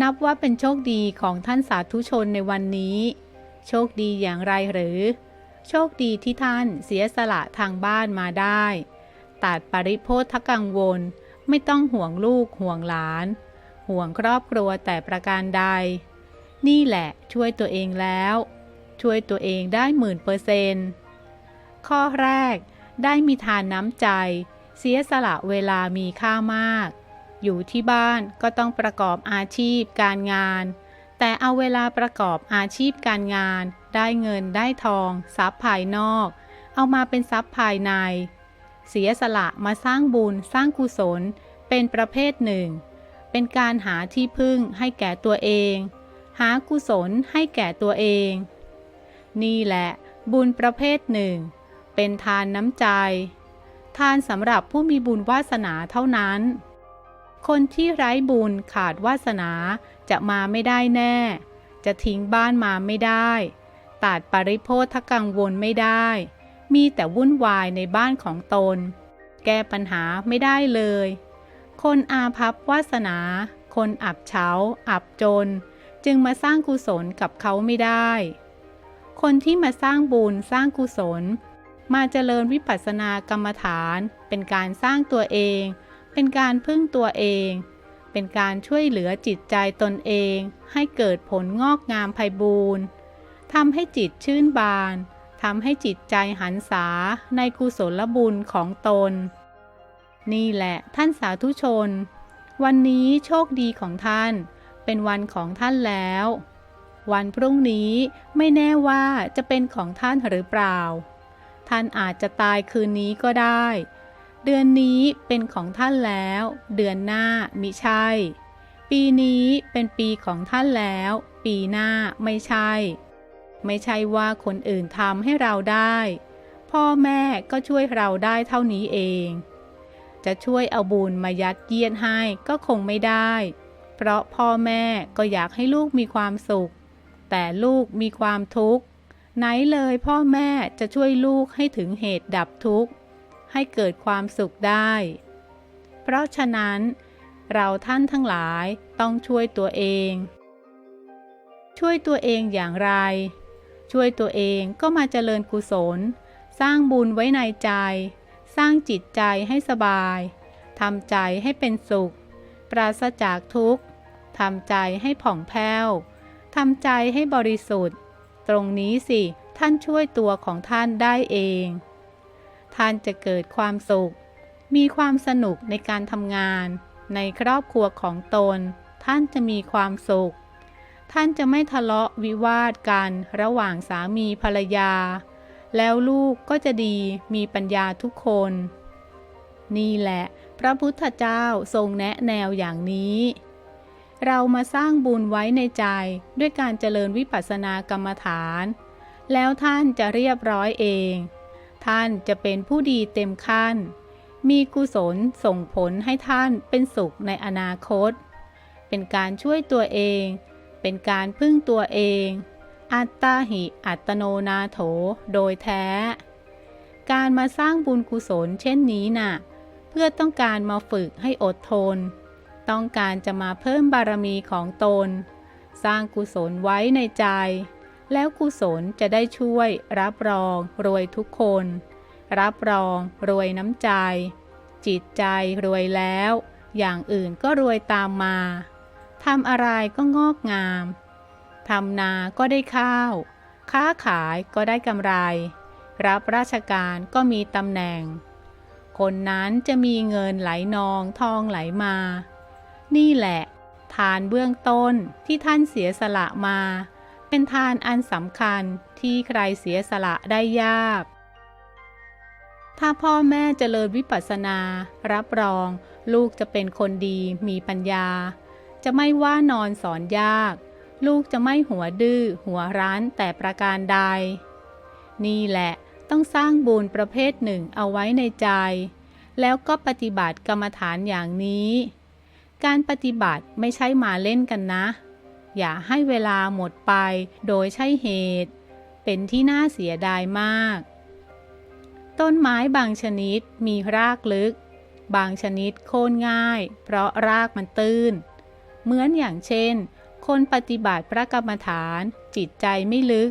นับว่าเป็นโชคดีของท่านสาธุชนในวันนี้ โชคดีอย่างไรหรือ โชคดีที่ท่านเสียสละทางบ้านมาได้ ตัดปริโภทกังวล ไม่ต้องห่วงลูกห่วงหลาน ห่วงครอบครัวแต่ประการใด นี่แหละช่วยตัวเองแล้ว ช่วยตัวเองได้หมื่นเปอร์เซนต์ข้อแรกได้มีทานน้ำใจ เสียสละเวลามีค่ามาก อยู่ที่บ้านก็ต้องประกอบอาชีพการงาน แต่เอาเวลาประกอบอาชีพการงาน ได้เงินได้ทอง ทรัพย์ภายนอก เอามาเป็นทรัพย์ภายใน เสียสละมาสร้างบุญสร้างกุศล เป็นประเภทหนึ่ง เป็นการหาที่พึ่งให้แก่ตัวเอง หากุศลให้แก่ตัวเอง นี่แหละบุญประเภทหนึ่ง เป็นทานน้ำใจ ทานสำหรับผู้มีบุญวาสนาเท่านั้น คนที่ไร้บุญขาดวาสนาจะมาไม่ได้แน่ จะทิ้งบ้านมาไม่ได้ตัดปริโภทกังวลไม่ได้ มีแต่วุ่นวายในบ้านของตน แก้ปัญหาไม่ได้เลย คนอาภัพวาสนา คนอับเฉาอับจน จึงมาสร้างกุศลกับเขาไม่ได้ คนที่มาสร้างบุญสร้างกุศล มาเจริญวิปัสสนากรรมฐานเป็นการสร้างตัวเอง เป็นการพึ่งตัวเอง เป็นการช่วยเหลือจิตใจตนเองให้เกิดผลงอกงามไพบูรณ์ทำให้จิตชื่นบานทำให้จิตใจหันษาในกุศลบุญของตน นี่แหละท่านสาธุชน วันนี้โชคดีของท่าน เป็นวันของท่านแล้ว วันพรุ่งนี้ไม่แน่ว่าจะเป็นของท่านหรือเปล่า ท่านอาจจะตายคืนนี้ก็ได้ เดือนนี้เป็นของท่านแล้ว เดือนหน้ามิใช่ ปีนี้เป็นปีของท่านแล้ว ปีหน้าไม่ใช่ ไม่ใช่ว่าคนอื่นทำให้เราได้ พ่อแม่ก็ช่วยเราได้เท่านี้เอง จะช่วยเอาบุญมายัดเยียดให้ก็คงไม่ได้ เพราะพ่อแม่ก็อยากให้ลูกมีความสุข แต่ลูกมีความทุกข์ ไหนเลยพ่อแม่จะช่วยลูกให้ถึงเหตุดับทุกข์ ให้เกิดความสุขได้ เพราะฉะนั้น เราท่านทั้งหลายต้องช่วยตัวเอง ช่วยตัวเองอย่างไร ช่วยตัวเองก็มาเจริญกุศล สร้างบุญไว้ในใจ สร้างจิตใจให้สบายทำใจให้เป็นสุข ปราศจากทุกข์ทำใจให้ผ่องแผ้วทำใจให้บริสุทธิ์ ตรงนี้สิท่านช่วยตัวของท่านได้เอง ท่านจะเกิดความสุข มีความสนุกในการทำงาน ในครอบครัวของตน ท่านจะมีความสุข ท่านจะไม่ทะเลาะวิวาทกันระหว่างสามีภรรยา แล้วลูกก็จะดีมีปัญญาทุกคน นี่แหละ พระพุทธเจ้าทรงแนะแนวอย่างนี้เรามาสร้างบุญไว้ในใจด้วยการเจริญวิปัสสนากรรมฐาน แล้วท่านจะเรียบร้อยเอง ท่านจะเป็นผู้ดีเต็มขั้น มีกุศลส่งผลให้ท่านเป็นสุขในอนาคต เป็นการช่วยตัวเอง เป็นการพึ่งตัวเอง อัตตาหิอัตโนนาโถโดยแท้ การมาสร้างบุญกุศลเช่นนี้น่ะ เพื่อต้องการมาฝึกให้อดทน ต้องการจะมาเพิ่มบารมีของตน สร้างกุศลไว้ในใจ แล้วกุศลจะได้ช่วย รับรอง รวยทุกคน รับรอง รวยน้ำใจ จิตใจรวยแล้ว อย่างอื่นก็รวยตามมาทำอะไรก็งอกงามทำนาก็ได้ข้าว ค้าขายก็ได้กำไร รับราชการก็มีตำแหน่ง คนนั้นจะมีเงินไหลนองทองไหลมา นี่แหละ ทานเบื้องต้นที่ท่านเสียสละมา เป็นทานอันสำคัญที่ใครเสียสละได้ยาก ถ้าพ่อแม่เจริญวิปัสสนา รับรอง ลูกจะเป็นคนดีมีปัญญา จะไม่ว่านอนสอนยาก ลูกจะไม่หัวดื้อหัวร้านแต่ประการใด นี่แหละต้องสร้างบุญประเภทหนึ่งเอาไว้ในใจ แล้วก็ปฏิบัติกรรมฐานอย่างนี้ การปฏิบัติไม่ใช่มาเล่นกันนะ อย่าให้เวลาหมดไปโดยใช่เหตุ เป็นที่น่าเสียดายมาก ต้นไม้บางชนิดมีรากลึก บางชนิดโค่นง่าย เพราะรากมันตื้น เหมือนอย่างเช่น คนปฏิบัติพระกรรมฐาน จิตใจไม่ลึก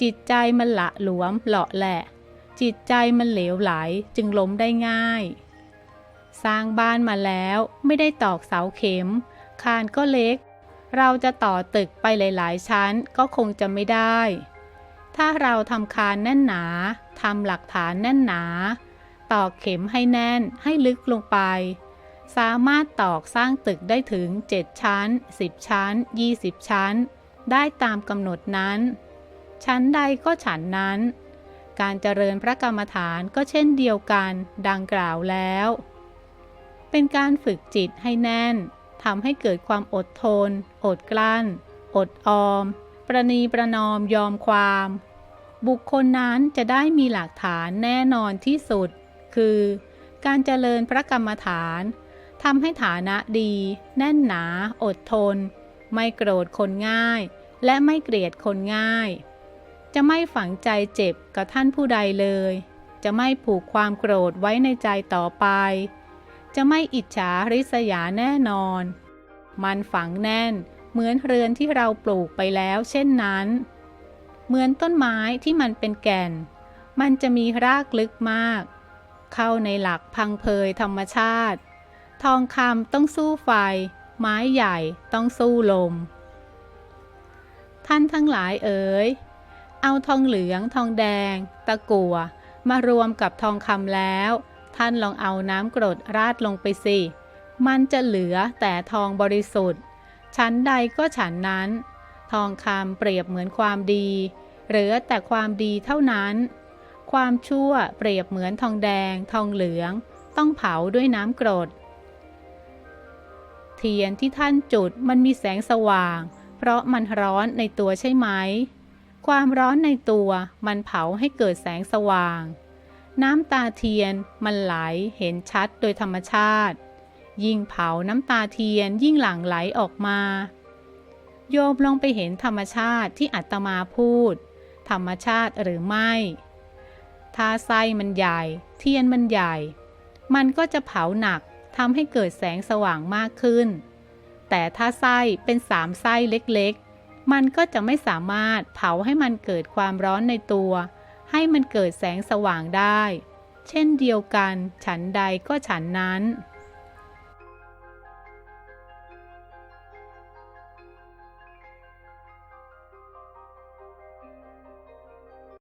จิตใจมันละหลวมเหลาะแหละ จิตใจมันเหลวไหลจึงล้มได้ง่าย สร้างบ้านมาแล้วไม่ได้ตอกเสาเข็ม คานก็เล็ก เราจะต่อตึกไปหลายๆ ชั้นก็คงจะไม่ได้ ถ้าเราทำคานแน่นหนาทำหลักฐานแน่นหนา ตอกเข็มให้แน่นให้ลึกลงไป สามารถตอกสร้างตึกได้ถึง 7 ชั้น 10 ชั้น 20 ชั้น ได้ตามกำหนดนั้น ชั้นใดก็ฉันนั้น การเจริญพระกรรมฐานก็เช่นเดียวกันดังกล่าวแล้ว เป็นการฝึกจิตให้แน่น ทำให้เกิดความอดทน อดกลั้น อดออม ประนีประนอมยอมความ บุคคลนั้นจะได้มีหลักฐานแน่นอนที่สุด คือ การเจริญพระกรรมฐานทำให้ฐานะดี แน่นหนา อดทน ไม่โกรธคนง่าย และไม่เกลียดคนง่าย จะไม่ฝังใจเจ็บกับท่านผู้ใดเลย จะไม่ผูกความโกรธไว้ในใจต่อไป จะไม่อิจฉาริษยาแน่นอน มันฝังแน่น เหมือนเรือนที่เราปลูกไปแล้วเช่นนั้น เหมือนต้นไม้ที่มันเป็นแก่น มันจะมีรากลึกมาก เข้าในหลักพังเพยธรรมชาติ ทองคำต้องสู้ไฟ ไม้ใหญ่ต้องสู้ลม ท่านทั้งหลายเอ๋ย เอาทองเหลืองทองแดง ตะกั่วมารวมกับทองคำแล้ว ท่านลองเอาน้ำกรดราดลงไปสิ มันจะเหลือแต่ทองบริสุทธิ์ ชั้นใดก็ฉันนั้น ทองคำเปรียบเหมือนความดี เหลือแต่ความดีเท่านั้น ความชั่วเปรียบเหมือนทองแดง ทองเหลือง ต้องเผาด้วยน้ำกรด เทียนที่ท่านจุดมันมีแสงสว่าง เพราะมันร้อนในตัวใช่ไหม ความร้อนในตัวมันเผาให้เกิดแสงสว่าง น้ำตาเทียนมันไหลเห็นชัดโดยธรรมชาติ ยิ่งเผาน้ำตาเทียนยิ่งหลั่งไหลออกมา โยมลองไปเห็นธรรมชาติที่อัตมาพูด ธรรมชาติหรือไม่ ถ้าไส้มันใหญ่ เทียนมันใหญ่ มันก็จะเผาหนักทำให้เกิดแสงสว่างมากขึ้น แต่ถ้าไส้เป็นสามไส้เล็กๆ มันก็จะไม่สามารถเผาให้มันเกิดความร้อนในตัว ให้มันเกิดแสงสว่างได้ เช่นเดียวกัน ฉันใดก็ฉันนั้น